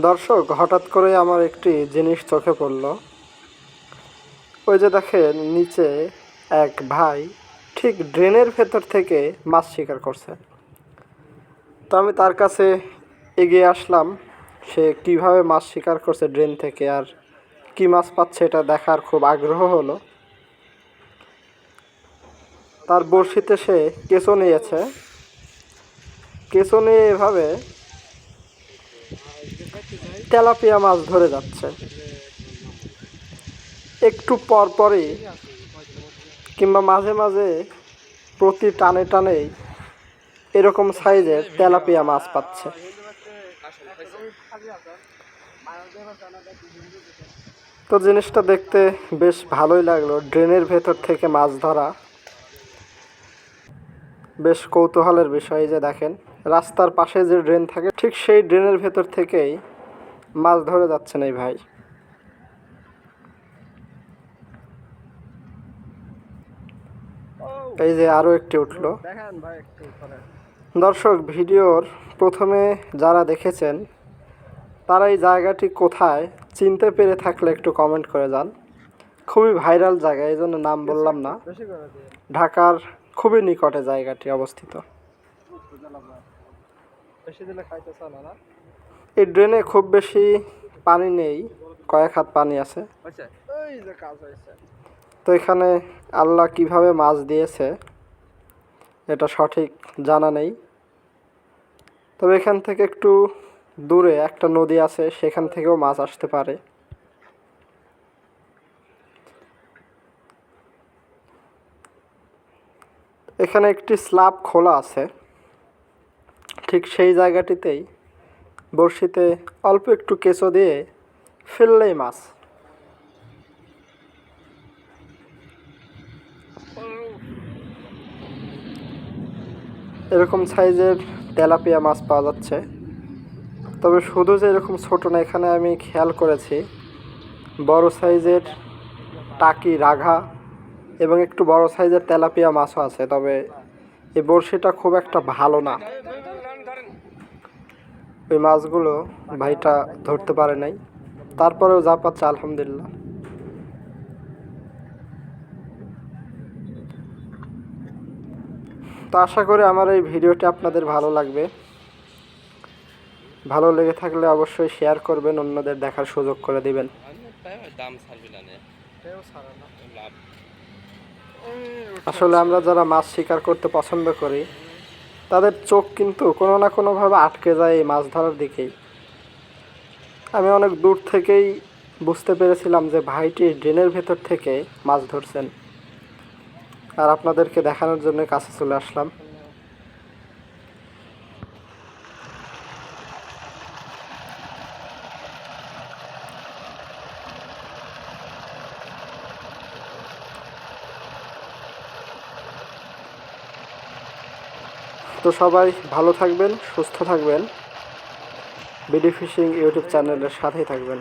দর্শক, হঠাৎ করে আমার একটি জিনিস চোখে পড়ল। ওই যে দেখেন, নিচে এক ভাই ঠিক ড্রেনের ভেতর থেকে মাছ শিকার করছে। তো আমি তার কাছে এগিয়ে আসলাম, সে কীভাবে মাছ শিকার করছে ড্রেন থেকে আর কি মাছ পাচ্ছে এটা দেখার খুব আগ্রহ হলো। তার বড়শিতে সে কেঁচো নিয়েছে। কেঁচো নিয়ে এভাবে তেলাপিয়া মাছ ধরে যাচ্ছে। একটু পর পরই কিংবা মাঝে মাঝে প্রতি টানে টানেই এরকম সাইজের তেলাপিয়া মাছ পাচ্ছে। তো জিনিসটা দেখতে বেশ ভালোই লাগল। ড্রেনের ভেতর থেকে মাছ ধরা বেশ কৌতূহলের বিষয় যে দেখেন, রাস্তার পাশে যে ড্রেন থাকে, ঠিক সেই ড্রেনের ভেতর থেকেই মাছ ধরে যাচ্ছেন এই ভাই। এই যে আরও একটি উঠল। দর্শক ভিডিওর প্রথমে যারা দেখেছেন তারা এই জায়গাটি কোথায় চিনতে পেরে থাকলে একটু কমেন্ট করে যান। খুবই ভাইরাল জায়গা এই জন্য নাম বললাম না। ঢাকার খুবই নিকটে জায়গাটি অবস্থিত। বেশি দিলে খাইতে না না? এই ড্রেনে খুব বেশি পানি নেই কয়েক হাত পানি আছে। হয়েছে। তো এখানে আল্লাহ কীভাবে মাছ দিয়েছে এটা সঠিক জানা নেই। তবে এখান থেকে একটু দূরে একটা নদী আছে সেখান থেকেও মাছ আসতে পারে। এখানে একটি স্ল্যাব খোলা আছে ঠিক সেই জায়গাটিতেই বড়শিতে অল্প একটু কেঁচো দিয়ে ফেললেই মাছ। এরকম সাইজের তেলাপিয়া মাছ পাওয়া যাচ্ছে। তবে শুধু যে এরকম ছোটো না, এখানে আমি খেয়াল করেছি বড় সাইজের টাকি, রাঘা এবং একটু বড় সাইজের তেলাপিয়া মাছও আছে। তবে এই বড়শিটা খুব একটা ভালো না। ওই মাছগুলো ভাইটা ধরতে পারে নাই। তারপরেও যা পাচ্ছে আলহামদুলিল্লাহ। তো আশা করি আমার এই ভিডিওটি আপনাদের ভালো লাগবে। ভালো লেগে থাকলে অবশ্যই শেয়ার করবেন, অন্যদের দেখার সুযোগ করে দিবেন। আসলে আমরা যারা মাছ শিকার করতে পছন্দ করি তাদের চোখ কিন্তু কোনো না কোনোভাবে আটকে যায় এই মাছ ধরার দিকেই। আমি অনেক দূর থেকেই বুঝতে পেরেছিলাম যে ভাইটি ড্রেনের ভেতর থেকে মাছ ধরছেন। আর আপনাদেরকে দেখানোর জন্য কাছে চলে আসলাম। তো সবাই ভালো থাকবেন সুস্থ থাকবেন। বিডি ফিশিং ইউটিউব চ্যানেলের সাথেই থাকবেন।